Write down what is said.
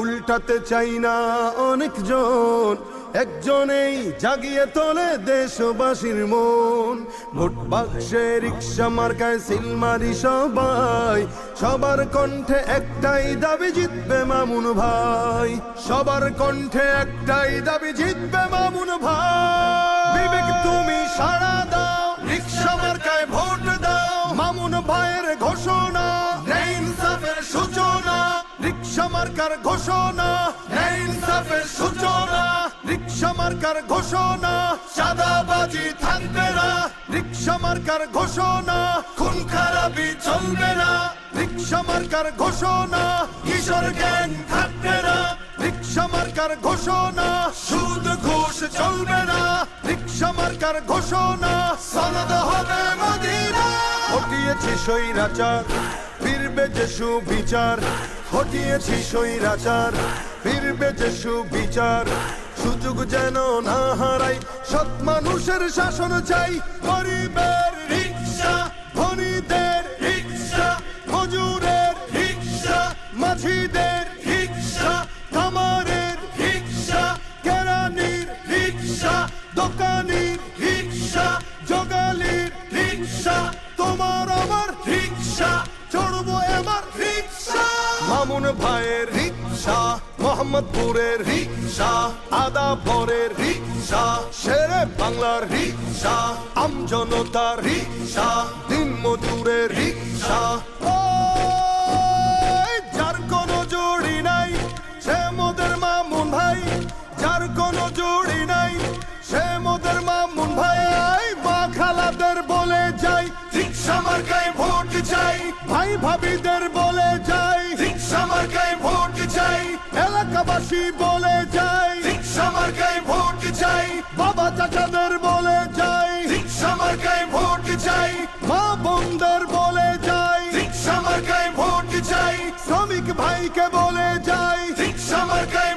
উল্টাতে চাই না অনেকজন একজনেই জাগিয়ে তোলে দেশবাসীর মন। ভোট বাক্সে রিক্সা, মার্কায় সিলমারি সবাই, সবার কণ্ঠে একটাই দাবি, জিতবে মামুন ভাই। সবার কণ্ঠে একটাই দাবি, জিতবে মামুন ভাই। বিবেক, তুমি সাড়া মার্কার ঘোষণা ইনসাফের সূচনা রিক্সা মার্কার ঘোষণা, চাঁদাবাজি থাকবে না রিক্সা মার্কার ঘোষণা, খুন খারাপি চলবে না রিক্সা মার্কার ঘোষণা, কিশোর গ্যাং থাকবে না রিক্সা মার্কার ঘোষণা, সুদ ঘুষ চলবে না রিক্সা মার্কার ঘোষণা, সনদ হবে মদিনা হটিয়েছি সৈরাচার ফিরবে যে সুবিচার হটিয়েছি সৈরাচার ফিরবে যে সুবিচার, সুযোগ যেন না হারাই। সৎ মানুষের শাসন চাই, গরিবের রিক্সা, ধনীদের রিক্সা, মজুরের রিক্সা, মাঝিদের রিক্সা কামারের রিক্সা, কেরানির রিক্সা, দোকানির রিক্সা, জগালির রিক্সা, তোমার আমার রিক্সা, চড়বো এবার রিক্সা। মামুন ভাইয়ের রিক্সা, মোহাম্মদপুরের রিক্সা, আদাবরের রিক্সা, শেরে বাংলার রিক্সা, আমজনতার রিক্সা দিন মজুরের রিক্সা যার কোনো জুড়ি নাই, সে মোদের মামুন ভাই। যার কোনো জুড়ি নাই, সে মোদের মামুন ভাই। মা খালাদের বলে যাই, রিক্সা মার্কায় ভোট চাই, ভাই ভাবিদের বলে যাই। রিক্সা মার্কায় ভোট চাই। এলাকাবাসী বলে যাই রিক্সা মার্কায় ভোট চাই। বাবা চাচাদের বলে যাই রিক্সা মার্কায় ভোট চাই। মা বোনদের বলে যাই রিক্সা মার্কায় ভোট চাই। শ্রমিক ভাইকে বলে যাই রিক্সা মার্কায়